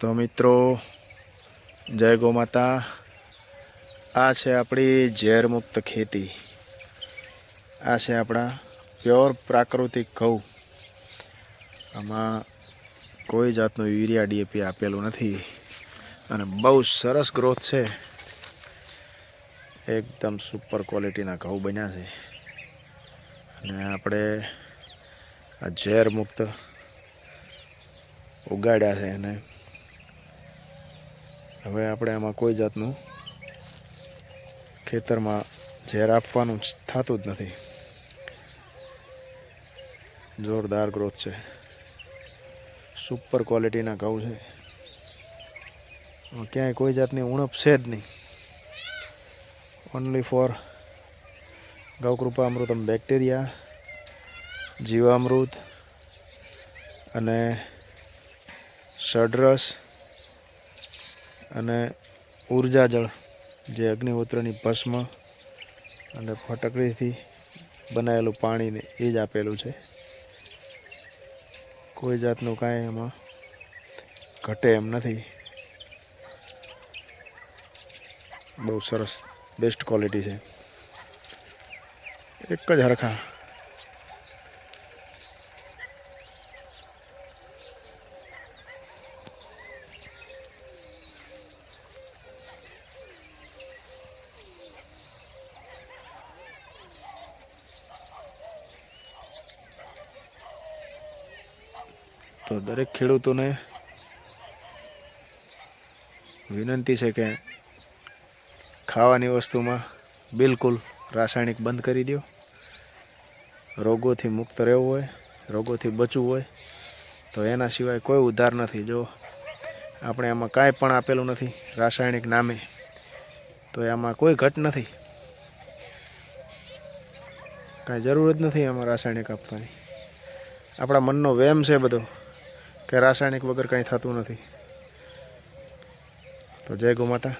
તો મિત્રો, જય ગોમાતા આ છે આપણી ઝેરમુક્ત ખેતી. આ છે આપણા પ્યોર પ્રાકૃતિક ઘઉં. આમાં કોઈ જાતનું યુરિયા ડીએપી આપેલું નથી. અને બહુ સરસ ગ્રોથ છે. એકદમ સુપર ક્વોલિટીના ઘઉં બન્યા છે. અને આપણે આ ઝેર મુક્ત ઉગાડ્યા છે અને હવે આપણે આમાં કોઈ જાતનું ખેતરમાં ઝેર આપવાનું થતું જ નથી. જોરદાર ગ્રોથ છે. સુપર ક્વોલિટીના ઘઉં છે. ક્યાંય કોઈ જાતની ઉણપ છે જ નહીં. Only for Gaukrupa Amritam bacteria જીવામૃત અને ષડરસ અને ઊર્જા જળ જે અગ્નિહોત્રની ભસ્મ અને ફટકડીથી બનાવેલું પાણીને એ જ આપેલું છે. કોઈ જાતનું કાંઈ એમાં ઘટે એમ નથી. બહુ સરસ બેસ્ટ ક્વોલિટી છે. એક જ હરખા તો દરેક ખેડૂતોને વિનંતી છે કે ખાવાની વસ્તુમાં બિલકુલ રાસાયણિક બંધ કરી દો. રોગોથી મુક્ત રહેવું હોય, રોગોથી બચવું હોય, તો એના સિવાય કોઈ ઉધાર નથી. જો આપણે આમાં કાંઈ પણ આપેલું નથી, રાસાયણિક નામે, તો એમાં કોઈ ઘટ નથી. કાંઈ જરૂર જ નથી આમાં રાસાયણિક આપવાની. આપણા મનનો વેમ છે બધો. કે રાસાયણિક વગર કાંઈ થતું નથી. તો જય ગો માતા